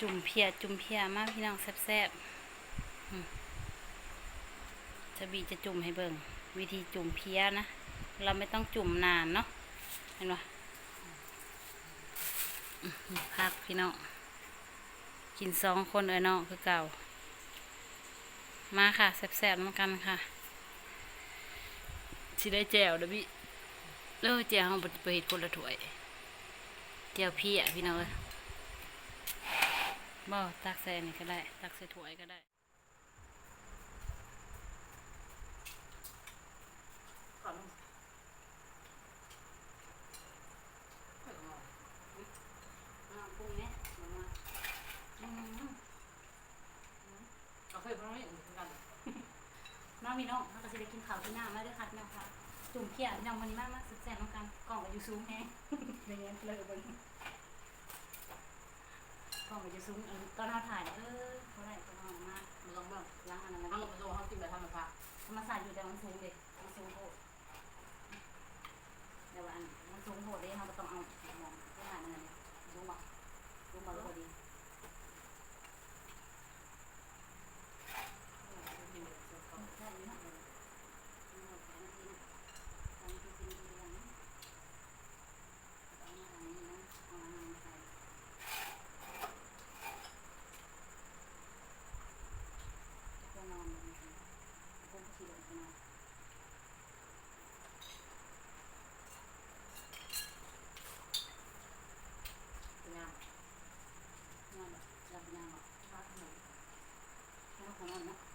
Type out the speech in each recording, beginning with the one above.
จุ่มเพียจุ่มเพียมากพี่น้องแซ่บๆอืมจะบีจะจุ่มให้เบิ่งวิธีจุ่มเพียนะ เราไม่ต้องจุ่มนานเนาะเห็นปะอื้อหือพักพี่น้องกินสองคนเอ้ยน้องคือเก่า มาค่ะแซ่บๆน้ำกันค่ะสิได้แจวเด้อพี่เลิกแจวเอาไปเฮ็ดคนละถ้วย แจวพี่อะพี่น้องเอ้ยบ่ตักใส่นี่ก็ได้ ตักใส่ถ้วยก็ได้ก่อนอ่าปรุงเนี่ยมามาอืมเอาเคยพร้อมอย่างอื่นกันน้องพี่น้องเราก็สิได้กินข้าวที่หน้ามาเด้วยค่ะพี่น้องค่ะ จุ่มเพียพี่น้องวันมากมากสุดแซ่บน้องกันกล่องก็อยู่สูงแฮงอย่างเงี้ยเลยเบนกล่องก็อยู่สูงเออตอนเราถ่ายเออเขาได้ตอนเรามากมันต้องแบบล้างอันนั้นเอามันลงไปโซ่เขากินแบบธรรมชาติธรรมศาสตร์อยู่แต่มันสูงเด็กมันสูงโหดแต่ว่าอันมันสูงโหดเลยเราก็ต้องเอามองเพื่อหามันนั่นเลยรู้มั้รู้มาแล้วพอดี กินแบบสดเขา ใช่ไหมนะเอาหมดแค่นาทีนะตอนนี้คือสิ่งที่ยังเอามาทางนี้นะเอามาทางนี้ใส่ก็นอนเลยนะก็ขี่รถไปนอน เป็นงาน นอนแบบหลับยาวอะ ชาติหนึ่ง แล้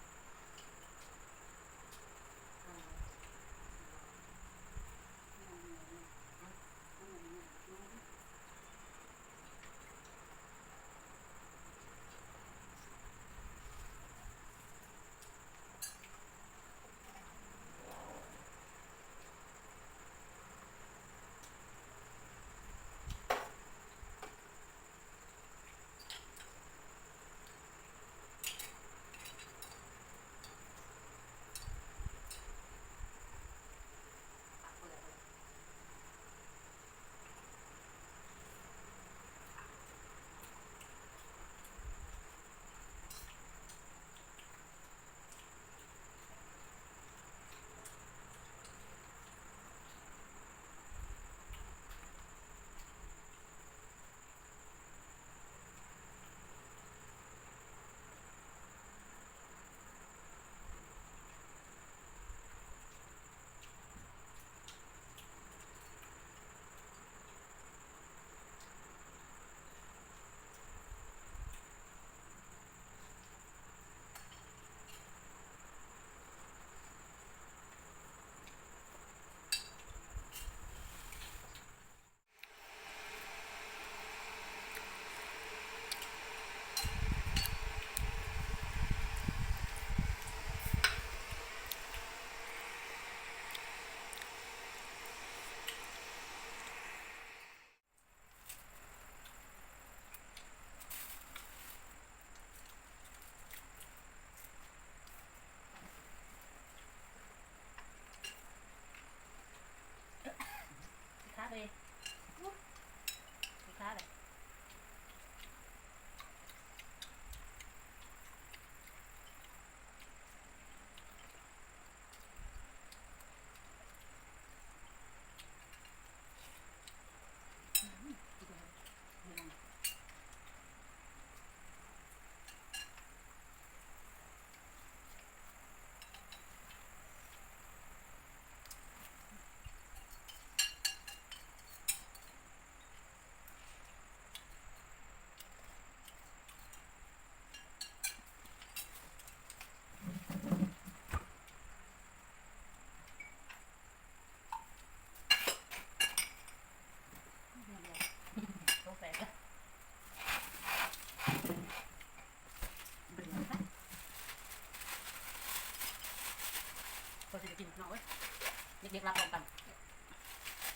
เด็กรับพร้อมกัน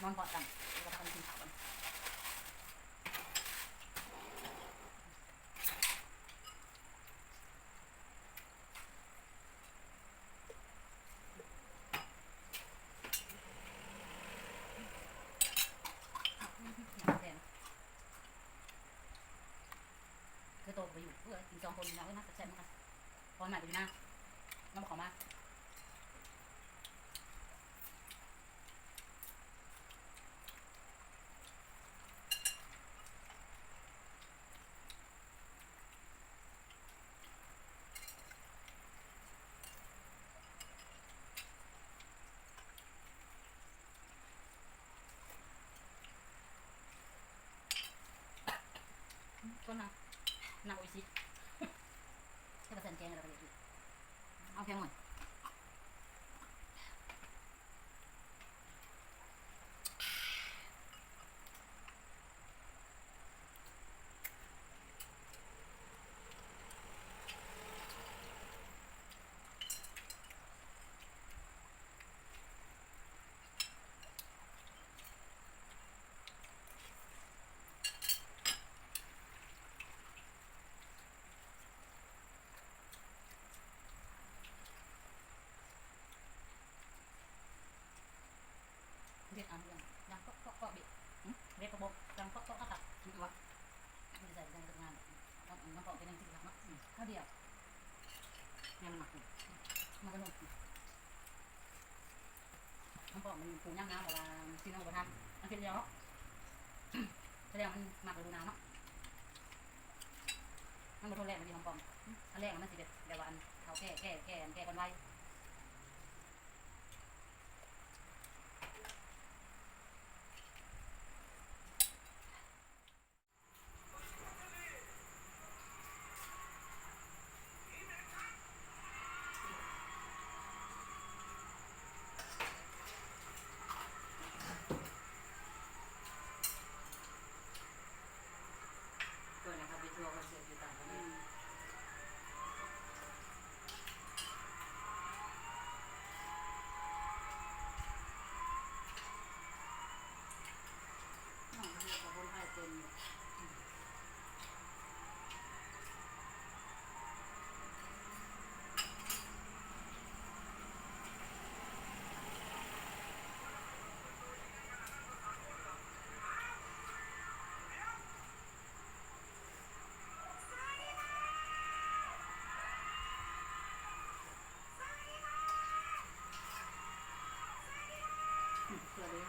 นอนพร้อมกันแล้วก็ทำกินข้าวกันพื่อกินสองคนน้องเอ้ยนะแซ่บๆมากพอหน่อยดีนะน้องขอมา ต้นนะนางโออิชิแค่เปอร์เซ็นต์แกงอะไรไปเลยเอาแค่หมด เรียกอันเรื่องยังก็ก็ก็บิ เรียกกระบอกยังก็ก็ก็ตัดถึงตัวไม่ได้ใส่ในงานน้องน้องปอกเป็นยังสิ่งหลักเนาะข้าวเดียวเนี่ยมันหมักมันก็นุ่มน้องปอกมันปรุงย่างน้ำแต่ว่าซีน้องบัวทันมันเป็นเดียวเนาะแสดงมันหมักฤดูนาวเนาะมันมาทนแรกมันมีน้องปองอันแรกมันสิเด็ดเดี๋ยวอันเขาแก้แก้แก้แก้กันไว้ เพื่อนนะครับไปทัวร์คอนเสิร์ตอยู่ต่างประเทศ น้องเรียกกับคนไทยเป็นเพื่อเลย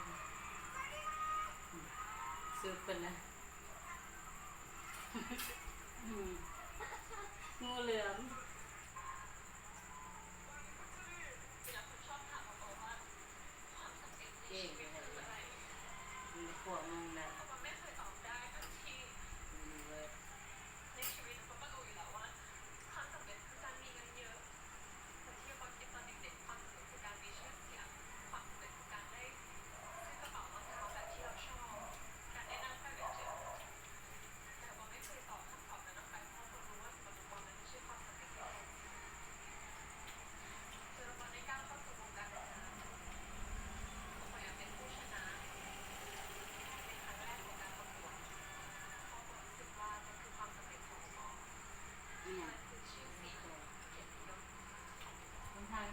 ซื้อเป็นนะอืมงูเหลือมเก่งเลยมีพวกมึงแหละ มีเว้ย ในชีวิตเขาก็รู้อยู่แล้วว่าความสำเร็จคือการมีเงินเยอะแต่ที่เขาคิดตอนเด็กๆความสำเร็จคือการมีชื่อเสียงความสำเร็จคือการได้ซื้อกระเป๋ารองเท้าแบบที่เราชอบ การได้นั่ง private jet แต่ว่าไม่เคยตอบคำตอบนั้นออกไปเพราะคนรู้ว่าสำหรับวันนั้นไม่ใช่ความสำเร็จที่แท้จริงจนวันได้ก้าวเข้าสู่วงการบันเทิงผมอยากเป็นผู้ชนะเป็นครั้งแรกของการประกวดเพราะผมรู้สึกว่ามันคือความสำเร็จของสอง นี่ไง มันคือชื่อเสียงเกียรติยศ คนไทย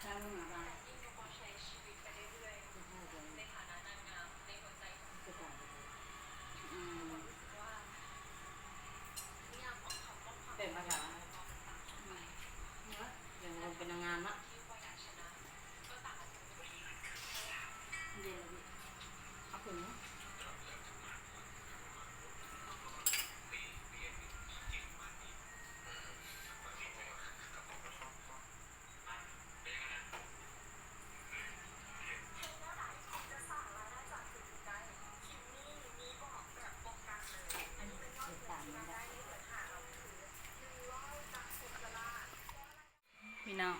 ใช่มึงอะไร แต่ยิ่งเราใช้ชีวิตไปเรื่อย จะพูดกัน ๆในฐานะนางงามในหัวใจของ จะต่างอืม ผมรู้สึกว่านิยามของคำว่าความ เป็นภาษา เนี่ย อย่างเราเป็นนางงามอะ ที่ว่าอยากชนะก็ต่างกันอยู่ เย็นเลยเอาถึง อันนี้เป็นตามนี้ได้พี่น้อง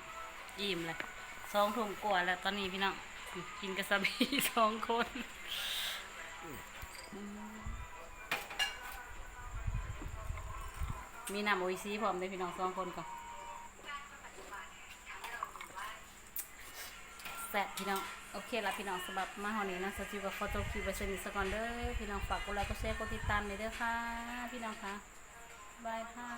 อิ่มเลยสองถุงกว่าแล้วตอนนี้พี่น้องกินกระสบีสองคนมีน้ำโออิซีพร้อมเลยพี่น้องสองคนก่อนแซ่บพี่น้องโอเคละพี่น้องสำหรับมาหอนี้นะสจิวกับฟอโต้คิวไว้สนิทสกอนเด้อพี่น้องฝากกดไลค์กดแชร์กดติดตามเลยเด้อค่ะ พี่น้องค่ะบายค่ะ